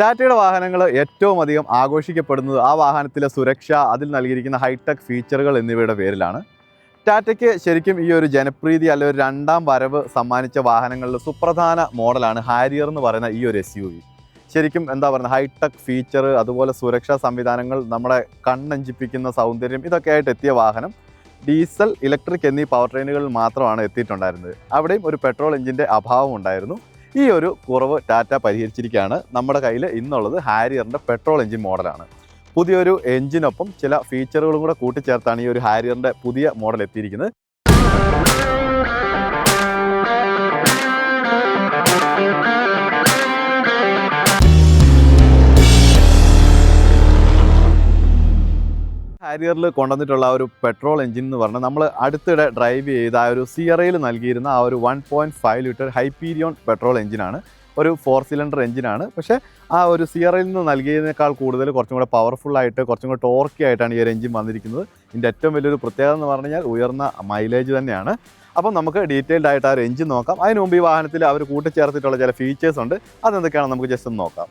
ടാറ്റയുടെ വാഹനങ്ങൾ ഏറ്റവും അധികം ആഘോഷിക്കപ്പെടുന്നത് ആ വാഹനത്തിലെ സുരക്ഷ അതിൽ നൽകിയിരിക്കുന്ന ഹൈടെക് ഫീച്ചറുകൾ എന്നിവയുടെ പേരിലാണ്. ടാറ്റയ്ക്ക് ശരിക്കും ഈ ഒരു ജനപ്രീതി അല്ലെങ്കിൽ ഒരു രണ്ടാം വരവ് സമ്മാനിച്ച വാഹനങ്ങളിൽ സുപ്രധാന മോഡലാണ് ഹാരിയർ എന്ന് പറയുന്ന ഈ ഒരു എസ് യു വി ശരിക്കും എന്താ പറയുക ഹൈടെക് ഫീച്ചർ അതുപോലെ സുരക്ഷാ സംവിധാനങ്ങൾ നമ്മുടെ കണ്ണഞ്ചിപ്പിക്കുന്ന സൗന്ദര്യം ഇതൊക്കെ ആയിട്ട് എത്തിയ വാഹനം ഡീസൽ ഇലക്ട്രിക് എന്നീ പവർ ട്രെയിനുകളിൽ മാത്രമാണ് എത്തിയിട്ടുണ്ടായിരുന്നത്. അവിടെയും ഒരു പെട്രോൾ എഞ്ചിന്റെ അഭാവം ഉണ്ടായിരുന്നു. ഈ ഒരു കുറവ് ടാറ്റ പരിഹരിച്ചിരിക്കുകയാണ്. നമ്മുടെ കയ്യിൽ ഇന്നുള്ളത് ഹാരിയറിന്റെ പെട്രോൾ എഞ്ചിൻ മോഡലാണ്. പുതിയൊരു എഞ്ചിനൊപ്പം ചില ഫീച്ചറുകളും കൂടെ കൂട്ടിച്ചേർത്താണ് ഈ ഒരു ഹാരിയറിന്റെ പുതിയ മോഡൽ എത്തിയിരിക്കുന്നത്. ഹാരിയറിൽ കൊണ്ടുവന്നിട്ടുള്ള ഒരു പെട്രോൾ എഞ്ചിൻ എന്ന് പറഞ്ഞാൽ നമ്മൾ അടുത്തിടെ ഡ്രൈവ് ചെയ്ത ആ ഒരു സിയറയിൽ നൽകിയിരുന്ന ആ ഒരു one point five litre Hyperion petrol എഞ്ചിനാണ് ഒരു ഫോർ സിലിണ്ടർ എഞ്ചിനാണ് പക്ഷേ ആ ഒരു സിയറയിൽ നിന്ന് നൽകിയതിനേക്കാൾ കൂടുതൽ കുറച്ചും കൂടെ പവർഫുള്ളായിട്ട് കുറച്ചും കൂടെ ടോർക്കി ആയിട്ടാണ് ഈ ഒരു എഞ്ചിൻ വന്നിരിക്കുന്നത്. ഇതിന്റെ ഏറ്റവും വലിയൊരു പ്രത്യേകത എന്ന് പറഞ്ഞു ഉയർന്ന മൈലേജ് തന്നെയാണ്. അപ്പം നമുക്ക് ഡീറ്റെയിൽഡ് ആയിട്ട് ആ ഒരു എഞ്ചിൻ നോക്കാം. അതിന് മുമ്പ് ഈ വാഹനത്തിൽ അവർ കൂട്ടിച്ചേർത്തിട്ടുള്ള ചില ഫീച്ചേഴ്സ് ഉണ്ട്. അതെന്തൊക്കെയാണ് നമുക്ക് ജസ്റ്റ് ഒന്ന് നോക്കാം.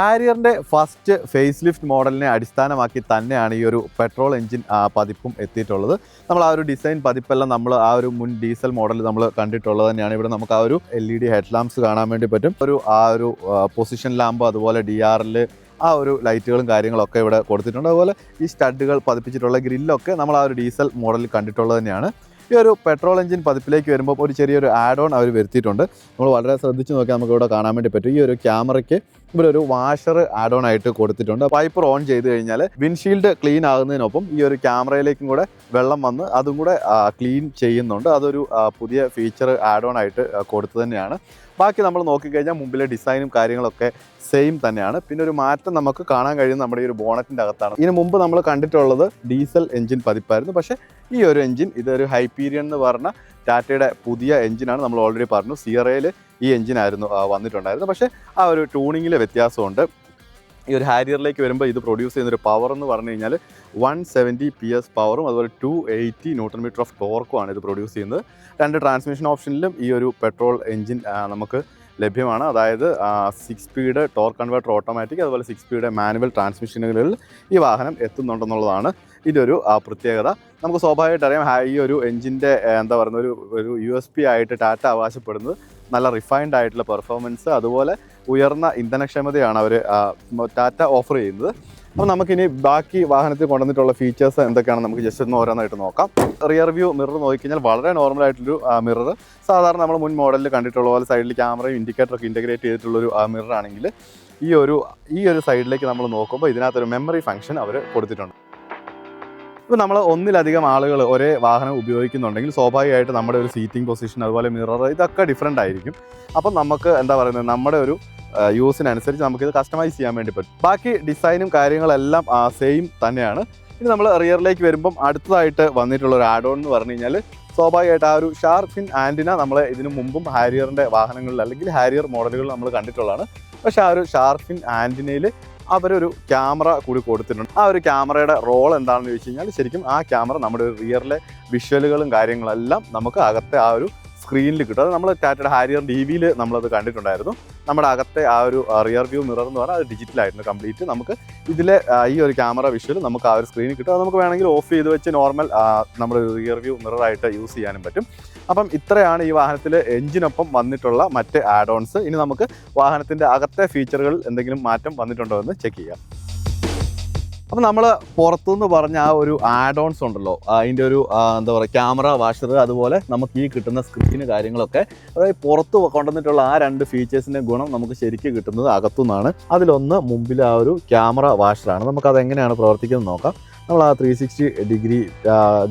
ഹാരിയറിന്റെ ഫസ്റ്റ് ഫേസ് ലിഫ്റ്റ് മോഡലിനെ അടിസ്ഥാനമാക്കി തന്നെയാണ് ഈ ഒരു പെട്രോൾ എഞ്ചിൻ പതിപ്പും എത്തിയിട്ടുള്ളത്. നമ്മൾ ആ ഒരു ഡിസൈൻ പതിപ്പെല്ലാം നമ്മൾ ആ ഒരു മുൻ ഡീസൽ മോഡൽ നമ്മൾ കണ്ടിട്ടുള്ളത് തന്നെയാണ്. ഇവിടെ നമുക്ക് ആ ഒരു എൽ ഇ ഡി ഹെഡ് കാണാൻ വേണ്ടി പറ്റും. ഒരു ആ ഒരു പൊസിഷൻ ലാമ്പ് അതുപോലെ ഡി ആറിൽ ആ ഒരു ലൈറ്റുകളും കാര്യങ്ങളൊക്കെ ഇവിടെ കൊടുത്തിട്ടുണ്ട്. അതുപോലെ ഈ സ്റ്റഡുകൾ പതിപ്പിച്ചിട്ടുള്ള ഗ്രില്ലൊക്കെ നമ്മൾ ആ ഒരു ഡീസൽ മോഡലിൽ കണ്ടിട്ടുള്ളത് തന്നെയാണ്. ഈ ഒരു പെട്രോൾ എഞ്ചിൻ പതിപ്പിലേക്ക് വരുമ്പോൾ ഒരു ചെറിയൊരു ആഡ് ഓൺ അവർ വരുത്തിയിട്ടുണ്ട്. നമ്മൾ വളരെ ശ്രദ്ധിച്ച് നോക്കിയാൽ നമുക്ക് ഇവിടെ കാണാൻ വേണ്ടി പറ്റും. ഈ ഒരു ക്യാമറയ്ക്ക് ഇവിടെ ഒരു വാഷർ ആഡ് ഓൺ ആയിട്ട് കൊടുത്തിട്ടുണ്ട്. വൈപ്പർ ഓൺ ചെയ്ത് കഴിഞ്ഞാൽ വിൻഷീൽഡ് ക്ലീൻ ആകുന്നതിനൊപ്പം ഈ ഒരു ക്യാമറയിലേക്കും കൂടെ വെള്ളം വന്ന് അതും കൂടെ ക്ലീൻ ചെയ്യുന്നുണ്ട്. അതൊരു പുതിയ ഫീച്ചർ ആഡ് ഓൺ ആയിട്ട് കൊടുത്തു തന്നെയാണ്. ബാക്കി നമ്മൾ നോക്കിക്കഴിഞ്ഞാൽ മുമ്പിലെ ഡിസൈനും കാര്യങ്ങളൊക്കെ സെയിം തന്നെയാണ്. പിന്നെ ഒരു മാറ്റം നമുക്ക് കാണാൻ കഴിയുന്നത് നമ്മുടെ ഈ ഒരു ബോണറ്റിന്റെ അകത്താണ്. ഇതിന് മുമ്പ് നമ്മൾ കണ്ടിട്ടുള്ളത് ഡീസൽ എഞ്ചിൻ പതിപ്പായിരുന്നു. പക്ഷേ ഈ ഒരു എഞ്ചിൻ ഇതൊരു ഹൈപ്പീരിയൻ എന്ന് പറഞ്ഞ ടാറ്റയുടെ പുതിയ എഞ്ചിനാണ് നമ്മൾ ഓൾറെഡി പറഞ്ഞു. സിയറയിൽ ഈ എഞ്ചിനായിരുന്നു വന്നിട്ടുണ്ടായിരുന്നത്. പക്ഷേ ആ ഒരു ട്യൂണിങ്ങിലെ വ്യത്യാസമുണ്ട്. ഈ ഒരു ഹാരിയറിലേക്ക് വരുമ്പോൾ ഇത് പ്രൊഡ്യൂസ് ചെയ്യുന്ന ഒരു പവർ എന്ന് പറഞ്ഞു കഴിഞ്ഞാൽ വൺ സെവന്റി പി എസ് പവറും അതുപോലെ two eighty newton metre of ടോർക്കുമാണ് ഇത് പ്രൊഡ്യൂസ് ചെയ്യുന്നത്. രണ്ട് ട്രാൻസ്മിഷൻ ഓപ്ഷനിലും ഈ ഒരു പെട്രോൾ എഞ്ചിൻ നമുക്ക് ലഭ്യമാണ്. അതായത് six speed torque converter automatic അതുപോലെ സിക്സ് സ്പീഡ് മാനുവൽ ട്രാൻസ്മിഷനുകളിൽ ഈ വാഹനം എത്തുന്നുണ്ടെന്നുള്ളതാണ് ഇതൊരു ഒരു പ്രത്യേകത. നമുക്ക് സ്വാഭാവികമായിട്ട് അറിയാം ഈ ഒരു എഞ്ചിന്റെ എന്താ പറയുന്ന ഒരു ഒരു യു എസ് പി ആയിട്ട് ടാറ്റ അവകാശപ്പെടുന്നത് നല്ല റിഫൈൻഡ് ആയിട്ടുള്ള പെർഫോമൻസ് അതുപോലെ ഉയർന്ന ഇന്ധനക്ഷമതയാണ് അവർ ടാറ്റ ഓഫർ ചെയ്യുന്നത്. അപ്പോൾ നമുക്കിനി ബാക്കി വാഹനത്തിൽ കൊണ്ടുവന്നിട്ടുള്ള ഫീച്ചേഴ്സ് എന്തൊക്കെയാണ് നമുക്ക് ജസ്റ്റ് ഒന്ന് ഓരോന്നായിട്ട് നോക്കാം. റിയർ വ്യൂ മിറർ നോക്കിക്കഴിഞ്ഞാൽ വളരെ നോർമൽ ആയിട്ടൊരു മിറർ സാധാരണ നമ്മൾ മുൻ മോഡലിൽ കണ്ടിട്ടുള്ള പോലെ സൈഡിൽ ക്യാമറയും ഇൻഡിക്കേറ്ററൊക്കെ ഇന്റഗ്രേറ്റ് ചെയ്തിട്ടുള്ളൊരു മിറർ ആണെങ്കിൽ ഈ ഒരു ഈ ഒരു സൈഡിലേക്ക് നമ്മൾ നോക്കുമ്പോൾ ഇതിനകത്തൊരു മെമ്മറി ഫംഗ്ഷൻ അവർ കൊടുത്തിട്ടുണ്ട്. ഇപ്പോൾ നമ്മൾ ഒന്നിലധികം ആളുകൾ ഒരേ വാഹനം ഉപയോഗിക്കുന്നുണ്ടെങ്കിൽ സ്വാഭാവികമായിട്ട് നമ്മുടെ ഒരു സീറ്റിംഗ് പൊസിഷൻ അതുപോലെ മിറർ ഇതൊക്കെ ഡിഫറെന്റ് ആയിരിക്കും. അപ്പം നമുക്ക് എന്താ പറയുന്നത്? നമ്മുടെ ഒരു യൂസിനനുസരിച്ച് നമുക്കിത് കസ്റ്റമൈസ് ചെയ്യാൻ വേണ്ടി പറ്റും. ബാക്കി ഡിസൈനും കാര്യങ്ങളെല്ലാം സെയിം തന്നെയാണ്. ഇനി നമ്മൾ റിയറിലേക്ക് വരുമ്പം അടുത്തതായിട്ട് വന്നിട്ടുള്ള ഒരു ആഡ് ഓൺ എന്ന് പറഞ്ഞു കഴിഞ്ഞാൽ സ്വാഭാവികമായിട്ട് ആ ഒരു ഷാർഫിൻ ആന്റിന നമ്മൾ ഇതിനു മുമ്പും ഹാരിയറിന്റെ വാഹനങ്ങളിൽ അല്ലെങ്കിൽ ഹാരിയർ മോഡലുകൾ നമ്മൾ കണ്ടിട്ടുള്ളതാണ്. പക്ഷേ ആ ഒരു ഷാർഫിൻ ആന്റിനയിൽ അവരൊരു ക്യാമറ കൂടി കൊടുത്തിട്ടുണ്ട്. ആ ഒരു ക്യാമറയുടെ റോൾ എന്താണെന്ന് ചോദിച്ചു കഴിഞ്ഞാൽ ശരിക്കും ആ ക്യാമറ നമ്മുടെ റിയറിലെ വിഷ്വലുകളും കാര്യങ്ങളെല്ലാം നമുക്ക് അകത്തെ ആ ഒരു സ്ക്രീനിൽ കിട്ടും. അത് നമ്മൾ ടാറ്റയുടെ ഹാരിയർ ഡി വിയിൽ നമ്മളത് കണ്ടിട്ടുണ്ടായിരുന്നു. നമ്മുടെ അകത്തെ ആ ഒരു റിയർ വ്യൂ മിറർ എന്ന് പറഞ്ഞാൽ അത് ഡിജിറ്റലായിരുന്നു കംപ്ലീറ്റ് നമുക്ക് ഇതിലെ ഈ ഒരു ക്യാമറ വിഷ്വൽ നമുക്ക് ആ ഒരു സ്ക്രീനിൽ കിട്ടും. അത് നമുക്ക് വേണമെങ്കിൽ ഓഫ് ചെയ്ത് വെച്ച് നോർമൽ നമ്മുടെ റിയർ വ്യൂ മിററായിട്ട് യൂസ് ചെയ്യാനും പറ്റും. അപ്പം ഇത്രയാണ് ഈ വാഹനത്തിൽ എഞ്ചിനൊപ്പം വന്നിട്ടുള്ള മറ്റ് ആഡ് ഓൺസ് ഇനി നമുക്ക് വാഹനത്തിന്റെ അകത്തെ ഫീച്ചറുകളിൽ എന്തെങ്കിലും മാറ്റം വന്നിട്ടുണ്ടോ എന്ന് ചെക്ക് ചെയ്യാം. അപ്പം നമ്മൾ പുറത്തുനിന്ന് പറഞ്ഞ ആ ഒരു ആഡ് ഓൺസ് ഉണ്ടല്ലോ അതിന്റെ ഒരു എന്താ പറയുക ക്യാമറ വാഷർ അതുപോലെ നമുക്ക് ഈ കിട്ടുന്ന സ്ക്രീന് കാര്യങ്ങളൊക്കെ അതായത് പുറത്ത് കൊണ്ടുവന്നിട്ടുള്ള ആ രണ്ട് ഫീച്ചേഴ്സിന്റെ ഗുണം നമുക്ക് ശരിക്കും കിട്ടുന്നത് അകത്തുനിന്നാണ്. അതിലൊന്ന് മുമ്പിൽ ആ ഒരു ക്യാമറ വാഷറാണ് നമുക്കത് എങ്ങനെയാണ് പ്രവർത്തിക്കുന്നത് നോക്കാം. നമ്മൾ ആ ത്രീ സിക്സ്റ്റി ഡിഗ്രി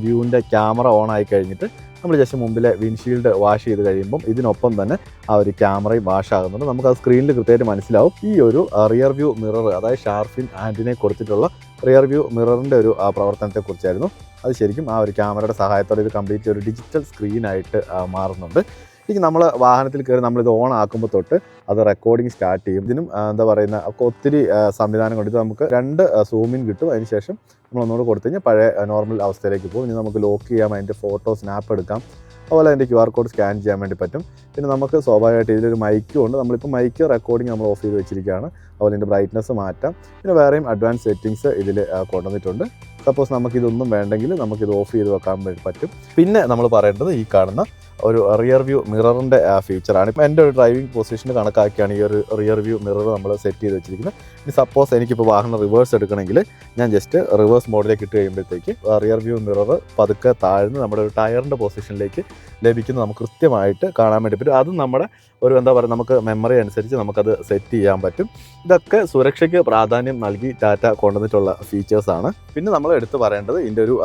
വ്യൂവിന്റെ ക്യാമറ ഓൺ ആയി കഴിഞ്ഞിട്ട് നമ്മൾ ജസ്റ്റ് മുമ്പിലെ വിൻഷീൽഡ് വാഷ് ചെയ്ത് കഴിയുമ്പം ഇതിനൊപ്പം തന്നെ ആ ഒരു ക്യാമറയും വാഷ് ആകുന്നുണ്ട്. നമുക്ക് ആ സ്ക്രീനിൽ കൃത്യമായിട്ട് മനസ്സിലാവും. ഈ ഒരു റിയർ വ്യൂ മിറർ അതായത് ഷാർഫിൻ ആന്റിനെ കൊടുത്തിട്ടുള്ള റിയർ വ്യൂ മിററിന്റെ ഒരു പ്രവർത്തനത്തെക്കുറിച്ചായിരുന്നു. അത് ശരിക്കും ആ ഒരു ക്യാമറയുടെ സഹായത്തോടെ ഇത് കംപ്ലീറ്റ് ഒരു ഡിജിറ്റൽ സ്ക്രീനായിട്ട് മാറുന്നുണ്ട്. ഇനി നമ്മൾ വാഹനത്തിൽ കയറി നമ്മളിത് ഓൺ ആക്കുമ്പോൾ തൊട്ട് അത് റെക്കോർഡിംഗ് സ്റ്റാർട്ട് ചെയ്യും. ഇതിനും എന്താ പറയുന്ന ഒക്കെ ഒത്തിരി സംവിധാനം കൊണ്ടിട്ട് നമുക്ക് രണ്ട് സൂമിൻ കിട്ടും. അതിന് ശേഷം നമ്മൾ ഒന്നുകൂടെ കൊടുത്തു കഴിഞ്ഞാൽ പഴയ നോർമൽ അവസ്ഥയിലേക്ക് പോകും. ഇനി നമുക്ക് ലോക്ക് ചെയ്യാം അതിന്റെ ഫോട്ടോ സ്നാപ്പ് എടുക്കാം. അതുപോലെ അതിന്റെ ക്യു ആർ കോഡ് സ്കാൻ ചെയ്യാൻ വേണ്ടി പറ്റും. പിന്നെ നമുക്ക് സ്വാഭാവികമായിട്ട് ഇതിലൊരു മൈക്കും ഉണ്ട്. നമ്മളിപ്പോൾ മൈക്ക് റെക്കോർഡിംഗ് നമ്മൾ ഓഫ് ചെയ്ത് വെച്ചിരിക്കുകയാണ്. അതുപോലെ ഇതിന്റെ ബ്രൈറ്റ്നസ് മാറ്റാം. പിന്നെ വേറെയും അഡ്വാൻസ് സെറ്റിങ്സ് ഇതിൽ കൊണ്ടുവന്നിട്ടുണ്ട്. സപ്പോസ് നമുക്കിതൊന്നും വേണ്ടെങ്കിൽ നമുക്കിത് ഓഫ് ചെയ്ത് വെക്കാൻ പറ്റും. പിന്നെ നമ്മൾ പറയേണ്ടത് ഈ കാണുന്ന ഒരു റിയർ വ്യൂ മിററിന്റെ ഫീച്ചറാണ് ഇപ്പം എന്റെ ഒരു ഡ്രൈവിംഗ് പൊസിഷൻ കണക്കാക്കിയാണ് ഈ ഒരു റിയർ വ്യൂ മിറർ നമ്മൾ സെറ്റ് ചെയ്ത് വെച്ചിരിക്കുന്നത്. ഇനി സപ്പോസ് എനിക്കിപ്പോൾ വാഹനം റിവേഴ്സ് എടുക്കണമെങ്കിൽ ഞാൻ ജസ്റ്റ് റിവേഴ്സ് മോഡിലേക്ക് ഇട്ട് കഴിയുമ്പോഴത്തേക്ക് റിയർ വ്യൂ മിറർ പതുക്കെ താഴ്ന്ന് നമ്മുടെ ഒരു ടയറിന്റെ പൊസിഷനിലേക്ക് ലഭിക്കുന്നത് നമുക്ക് കൃത്യമായിട്ട് കാണാൻ വേണ്ടി പറ്റും. അതും നമ്മുടെ ഒരു എന്താ പറയുക നമുക്ക് മെമ്മറി അനുസരിച്ച് നമുക്കത് സെറ്റ് ചെയ്യാൻ പറ്റും. ഇതൊക്കെ സുരക്ഷയ്ക്ക് പ്രാധാന്യം നൽകി ടാറ്റ കൊണ്ടുവന്നിട്ടുള്ള ഫീച്ചേഴ്സാണ് പിന്നെ നമ്മൾ എടുത്തു പറയേണ്ടത് ഇതിന്റെ ഒരു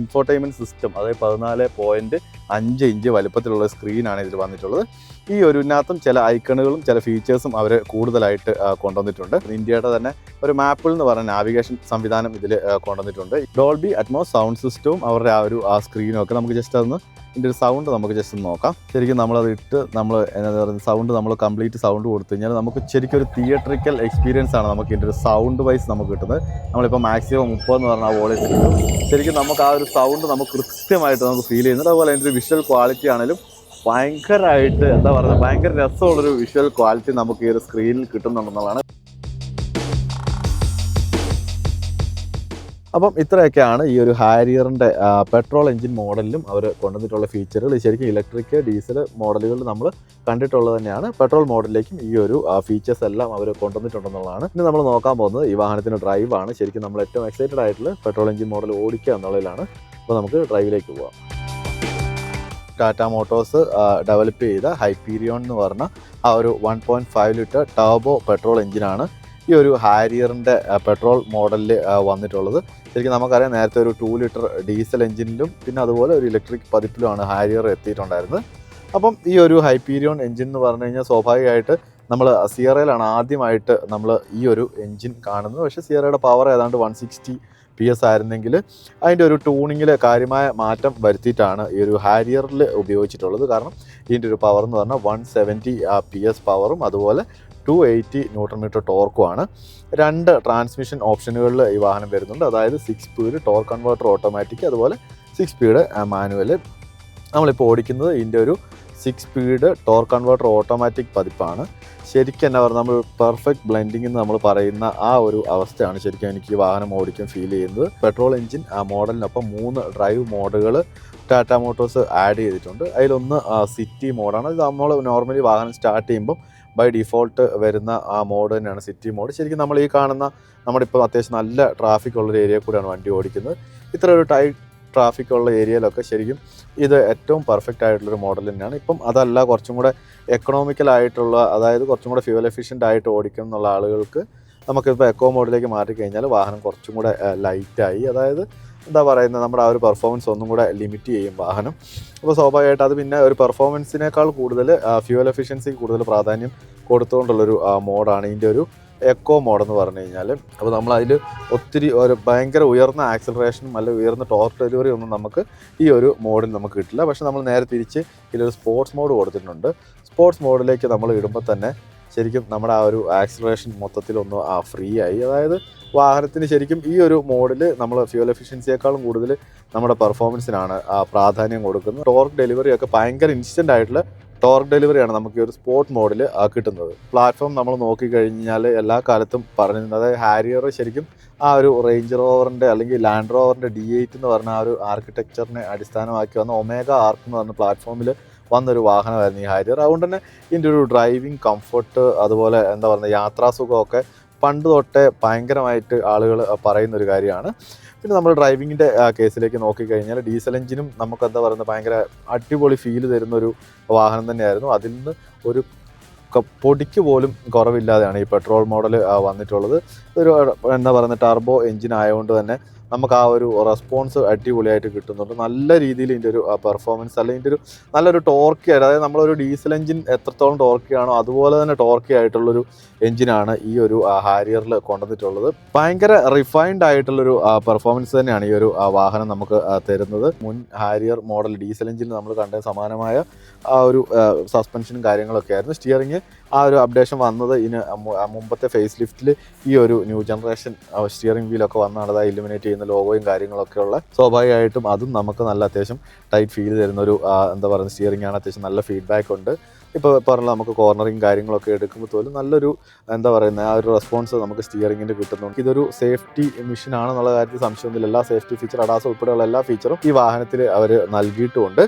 ഇൻഫോർടൈൻമെന്റ് സിസ്റ്റം അതായത് പതിനാല് പോയിന്റ് അഞ്ച് ഇഞ്ച് വലുപ്പത്തിലുള്ള സ്ക്രീനാണ് ഇതിൽ വന്നിട്ടുള്ളത്. ഈ ഒരു ഇതിനകത്തും ചില ഐക്കണുകളും ചില ഫീച്ചേഴ്സും അവർ കൂടുതലായിട്ട് കൊണ്ടുവന്നിട്ടുണ്ട്. ഇന്ത്യയുടെ തന്നെ ഒരു മാപ്പിൾ എന്ന് പറഞ്ഞ നാവിഗേഷൻ സംവിധാനം ഇതിൽ കൊണ്ടുവന്നിട്ടുണ്ട്. ഡോൾബി അറ്റ്മോസ് സൗണ്ട് സിസ്റ്റവും അവരുടെ ആ ഒരു ആ സ്ക്രീനും ഒക്കെ നമുക്ക് ജസ്റ്റ് അതൊന്ന് ഇതിന്റെ ഒരു സൗണ്ട് നമുക്ക് ജസ്റ്റ് ഒന്ന് നോക്കാം. ശരിക്കും നമ്മളത് ഇട്ട് നമ്മൾ എന്താ പറയുക സൗണ്ട് നമ്മൾ കംപ്ലീറ്റ് സൗണ്ട് കൊടുത്തു കഴിഞ്ഞാൽ നമുക്ക് ശരിക്കും ഒരു തിയേറ്ററിക്കൽ എക്സ്പീരിയൻസ് ആണ് നമുക്ക് ഇതിന്റെ ഒരു സൗണ്ട് വൈസ് നമുക്ക് കിട്ടുന്നത്. നമ്മളിപ്പോൾ മാക്സിമം മുപ്പത് എന്ന് പറഞ്ഞാൽ വോളേജ് കിട്ടും ശരിക്കും നമുക്ക് ആ ഒരു സൗണ്ട് നമുക്ക് കൃത്യമായിട്ട് നമുക്ക് ഫീൽ ചെയ്യുന്നുണ്ട്. അതുപോലെ അതിന്റെ ഒരു വിഷ്വൽ ക്വാളിറ്റി ആണെങ്കിലും ഭയങ്കരമായിട്ട് എന്താ പറയുക ഭയങ്കര രസമുള്ളൊരു വിഷ്വൽ ക്വാളിറ്റി നമുക്ക് ഈ ഒരു സ്ക്രീനിൽ കിട്ടുന്നുണ്ടെന്നുള്ളതാണ്. അപ്പം ഇത്രയൊക്കെയാണ് ഈ ഒരു ഹാരിയറിന്റെ പെട്രോൾ എഞ്ചിൻ മോഡലിലും അവർ കൊണ്ടുവന്നിട്ടുള്ള ഫീച്ചറുകൾ ശരിക്കും ഇലക്ട്രിക് ഡീസൽ മോഡലുകൾ നമ്മൾ കണ്ടിട്ടുള്ളത് തന്നെയാണ്. പെട്രോൾ മോഡലിലേക്കും ഈ ഒരു ഫീച്ചേഴ്സ് എല്ലാം അവർ കൊണ്ടുവന്നിട്ടുണ്ടെന്നുള്ളതാണ്. ഇനി നമ്മൾ നോക്കാൻ പോകുന്നത് ഈ വാഹനത്തിന്റെ ഡ്രൈവാണ് ശരിക്കും നമ്മൾ ഏറ്റവും എക്സൈറ്റഡ് ആയിട്ടുള്ള പെട്രോൾ എഞ്ചിൻ മോഡൽ ഓടിക്കുക എന്നുള്ളതിലാണ്. അപ്പോൾ നമുക്ക് ഡ്രൈവിലേക്ക് പോവാം. ടാറ്റ മോട്ടോഴ്സ് ഡെവലപ്പ് ചെയ്ത ഹൈപ്പീരിയോൺ എന്ന് പറഞ്ഞ ആ ഒരു one point five litre turbo petrol എഞ്ചിനാണ് ഈ ഒരു ഹാരിയറിന്റെ പെട്രോൾ മോഡലിൽ വന്നിട്ടുള്ളത്. ശരിക്കും നമുക്കറിയാം നേരത്തെ ഒരു ടു ലിറ്റർ ഡീസൽ എഞ്ചിനിലും പിന്നെ അതുപോലെ ഒരു ഇലക്ട്രിക് പതിപ്പിലുമാണ് ഹാരിയർ എത്തിയിട്ടുണ്ടായിരുന്നത്. അപ്പം ഈ ഒരു ഹൈപ്പീരിയോൺ എഞ്ചിൻ എന്ന് പറഞ്ഞു കഴിഞ്ഞാൽ സ്വാഭാവികമായിട്ട് നമ്മൾ സിയറയിലാണ് ആദ്യമായിട്ട് നമ്മൾ ഈ ഒരു എഞ്ചിൻ കാണുന്നത്. പക്ഷേ സിയറയുടെ പവർ ഏതാണ്ട് വൺ സിക്സ്റ്റി പി എസ് ആയിരുന്നെങ്കിൽ അതിന്റെ ഒരു ട്യൂണിങ്ങിൽ കാര്യമായ മാറ്റം വരുത്തിയിട്ടാണ് ഈ ഒരു ഹാരിയറിൽ ഉപയോഗിച്ചിട്ടുള്ളത്. കാരണം ഇതിന്റെ ഒരു പവർ എന്ന് പറഞ്ഞാൽ വൺ സെവന്റി പി എസ് പവറും അതുപോലെ ടു എയ്റ്റി ന്യൂട്രൺ മീറ്റർ ടോർക്കുമാണ് രണ്ട് ട്രാൻസ്മിഷൻ ഓപ്ഷനുകളിൽ ഈ വാഹനം വരുന്നുണ്ട്. അതായത് six speed torque converter automatic അതുപോലെ സിക്സ് സ്പീഡ് മാനുവൽ നമ്മളിപ്പോൾ ഓടിക്കുന്നത് ഇതിന്റെ ഒരു six speed torque converter automatic പതിപ്പാണ്. ശരിക്കും എന്നാ പറയുക നമ്മൾ പെർഫെക്റ്റ് ബ്ലെൻഡിംഗ് എന്ന് നമ്മൾ പറയുന്ന ആ ഒരു അവസ്ഥയാണ് ശരിക്കും എനിക്ക് ഈ വാഹനം ഓടിക്കാൻ ഫീൽ ചെയ്യുന്നത്. പെട്രോൾ എഞ്ചിൻ ആ മോഡലിനൊപ്പം മൂന്ന് ഡ്രൈവ് മോഡുകൾ ടാറ്റ മോട്ടോഴ്സ് ആഡ് ചെയ്തിട്ടുണ്ട്. അതിലൊന്ന് സിറ്റി മോഡാണ് ഇത് നമ്മൾ നോർമലി വാഹനം സ്റ്റാർട്ട് ചെയ്യുമ്പോൾ ബൈ ഡിഫോൾട്ട് വരുന്ന ആ മോഡ് തന്നെയാണ് സിറ്റി മോഡ് ശരിക്കും നമ്മൾ ഈ കാണുന്ന നമ്മുടെ ഇപ്പോൾ അത്യാവശ്യം നല്ല ട്രാഫിക് ഉള്ളൊരു ഏരിയ കൂടെയാണ് വണ്ടി ഓടിക്കുന്നത്. ഇത്ര ഒരു ടൈറ്റ് ട്രാഫിക് ഉള്ള ഏരിയയിലൊക്കെ ശരിക്കും ഇത് ഏറ്റവും പെർഫെക്റ്റ് ആയിട്ടുള്ളൊരു മോഡൽ തന്നെയാണ്. ഇപ്പം അതല്ല കുറച്ചും കൂടെ എക്കണോമിക്കൽ ആയിട്ടുള്ള അതായത് കുറച്ചും കൂടെ ഫ്യൂവൽ എഫിഷ്യന്റ് ആയിട്ട് ഓടിക്കണം എന്നുള്ള ആളുകൾക്ക് നമുക്കിപ്പോൾ എക്കോ മോഡിലേക്ക് മാറ്റിക്കഴിഞ്ഞാൽ വാഹനം കുറച്ചും കൂടെ ലൈറ്റായി അതായത് എന്താ പറയുന്നത് നമ്മുടെ ആ ഒരു പെർഫോമൻസ് ഒന്നും കൂടെ ലിമിറ്റ് ചെയ്യും വാഹനം. അപ്പോൾ സ്വാഭാവികമായിട്ട് അത് പിന്നെ ഒരു പെർഫോമൻസിനേക്കാൾ കൂടുതൽ ഫ്യൂവൽ എഫിഷ്യൻസിക്ക് കൂടുതൽ പ്രാധാന്യം കൊടുത്തുകൊണ്ടുള്ളൊരു മോഡാണ്. ഇതിന്റെ ഒരു എക്കോ മോഡെന്ന് പറഞ്ഞു കഴിഞ്ഞാൽ അപ്പോൾ നമ്മൾ അതിൽ ഒത്തിരി ഒരു ഭയങ്കര ഉയർന്ന ആക്സിലറേഷനും അല്ലെങ്കിൽ ഉയർന്ന ടോർക്ക് ഡെലിവറി ഒന്നും നമുക്ക് ഈ ഒരു മോഡിൽ നമുക്ക് കിട്ടില്ല. പക്ഷെ നമ്മൾ നേരെ തിരിച്ച് ഇതിലൊരു സ്പോർട്സ് മോഡ് കൊടുത്തിട്ടുണ്ട്. സ്പോർട്സ് മോഡിലേക്ക് നമ്മൾ ഇടുമ്പോൾ തന്നെ ശരിക്കും നമ്മുടെ ആ ഒരു ആക്സലറേഷൻ മൊത്തത്തിലൊന്ന് ആ ഫ്രീ ആയി. അതായത് വാഹനത്തിന് ശരിക്കും ഈ ഒരു മോഡിൽ നമ്മൾ ഫ്യൂൽ എഫിഷ്യൻസിയേക്കാളും കൂടുതൽ നമ്മുടെ പെർഫോമൻസിനാണ് പ്രാധാന്യം കൊടുക്കുന്നത്. ടോർക്ക് ഡെലിവറി ഒക്കെ ഭയങ്കര ഇൻസ്റ്റന്റ് ആയിട്ടുള്ള ടോർക്ക് ഡെലിവറിയാണ് നമുക്ക് ഈ ഒരു സ്പോർട്ട് മോഡിൽ കിട്ടുന്നത്. പ്ലാറ്റ്ഫോം നമ്മൾ നോക്കിക്കഴിഞ്ഞാൽ എല്ലാ കാലത്തും പറഞ്ഞിരുന്നത് അതായത് ഹാരിയർ ശരിക്കും ആ ഒരു റേഞ്ച് റോവറിന്റെ അല്ലെങ്കിൽ ലാൻഡ് റോവറിന്റെ ഡി എയ്റ്റ് എന്ന് പറഞ്ഞ ആ ഒരു ആർക്കിടെക്ചറിനെ അടിസ്ഥാനമാക്കി വന്ന ഒമേഗ ആർക്ക് എന്ന് പറഞ്ഞ പ്ലാറ്റ്ഫോമിൽ വന്നൊരു വാഹനമായിരുന്നു ഈ ഹാരിയർ അതുകൊണ്ട് തന്നെ ഇതിന്റെ ഒരു ഡ്രൈവിംഗ് കംഫർട്ട് അതുപോലെ എന്താ പറയുക യാത്രാസുഖമൊക്കെ പണ്ട് തൊട്ടേ ഭയങ്കരമായിട്ട് ആളുകൾ പറയുന്ന ഒരു കാര്യമാണ്. പിന്നെ നമ്മൾ ഡ്രൈവിങ്ങിന്റെ കേസിലേക്ക് നോക്കിക്കഴിഞ്ഞാൽ ഡീസൽ എഞ്ചിനും നമുക്ക് എന്താ പറയുന്നത് ഭയങ്കര അടിപൊളി ഫീൽ തരുന്നൊരു വാഹനം തന്നെയായിരുന്നു. അതിൽ നിന്ന് ഒരു പൊടിക്ക് പോലും കുറവില്ലാതെയാണ് ഈ പെട്രോൾ മോഡൽ വന്നിട്ടുള്ളത്. ഒരു എന്താ പറയുന്നത് ടർബോ എഞ്ചിൻ ആയതുകൊണ്ട് തന്നെ നമുക്ക് ആ ഒരു റെസ്പോൺസ് അടിപൊളിയായിട്ട് കിട്ടുന്നുണ്ട്. നല്ല രീതിയിൽ ഇതിന്റെ ഒരു പെർഫോമൻസ് അല്ലെങ്കിൽ ഇതിന്റെ ഒരു നല്ലൊരു ടോർക്കി അതായത് നമ്മളൊരു ഡീസൽ എഞ്ചിൻ എത്രത്തോളം ടോർക്ക് ആണോ അതുപോലെ തന്നെ ടോർക്കി ആയിട്ടുള്ളൊരു എഞ്ചിനാണ് ഈ ഒരു ഹാരിയറിൽ കൊണ്ടുവന്നിട്ടുള്ളത്. ഭയങ്കര റിഫൈൻഡ് ആയിട്ടുള്ളൊരു പെർഫോമൻസ് തന്നെയാണ് ഈ ഒരു വാഹനം നമുക്ക് തരുന്നത്. മുൻ ഹാരിയർ മോഡൽ ഡീസൽ എഞ്ചിൻ നമ്മൾ കണ്ട സമാനമായ ആ ഒരു സസ്പെൻഷനും കാര്യങ്ങളൊക്കെ ആയിരുന്നു. സ്റ്റിയറിങ് ആ ഒരു അപ്ഡേഷൻ വന്നത് ഇതിന് മുമ്പത്തെ ഫേസ് ലിഫ്റ്റിൽ ഈ ഒരു ന്യൂ ജനറേഷൻ സ്റ്റിയറിംഗ് വീലൊക്കെ വന്നാണ്. അത് ഇലുമിനേറ്റ് ചെയ്യുന്ന ലോഗോയും കാര്യങ്ങളൊക്കെ ഉള്ള സ്വാഭാവികമായിട്ടും അതും നമുക്ക് നല്ല അത്യാവശ്യം ടൈറ്റ് ഫീൽ തരുന്ന ഒരു എന്താ പറയുക സ്റ്റിയറിംഗ് ആണ് അത്യാവശ്യം നല്ല ഫീഡ്ബാക്ക് ഉണ്ട്. ഇപ്പോൾ പറഞ്ഞ നമുക്ക് കോർണറിങ് കാര്യങ്ങളൊക്കെ എടുക്കുമ്പോൾ പോലും നല്ലൊരു എന്താ പറയുന്നത് ആ ഒരു റെസ്പോൺസ് നമുക്ക് സ്റ്റിയറിങ്ങിന് കിട്ടുന്നുണ്ട്. ഇതൊരു സേഫ്റ്റി മിഷൻ ആണെന്നുള്ള കാര്യത്തിൽ സംശയമൊന്നുമില്ല. എല്ലാ സേഫ്റ്റി ഫീച്ചർ അഡാസ് ഉൾപ്പെടെയുള്ള എല്ലാ ഫീച്ചറും ഈ വാഹനത്തിൽ അവർ നൽകിയിട്ടുമുണ്ട്.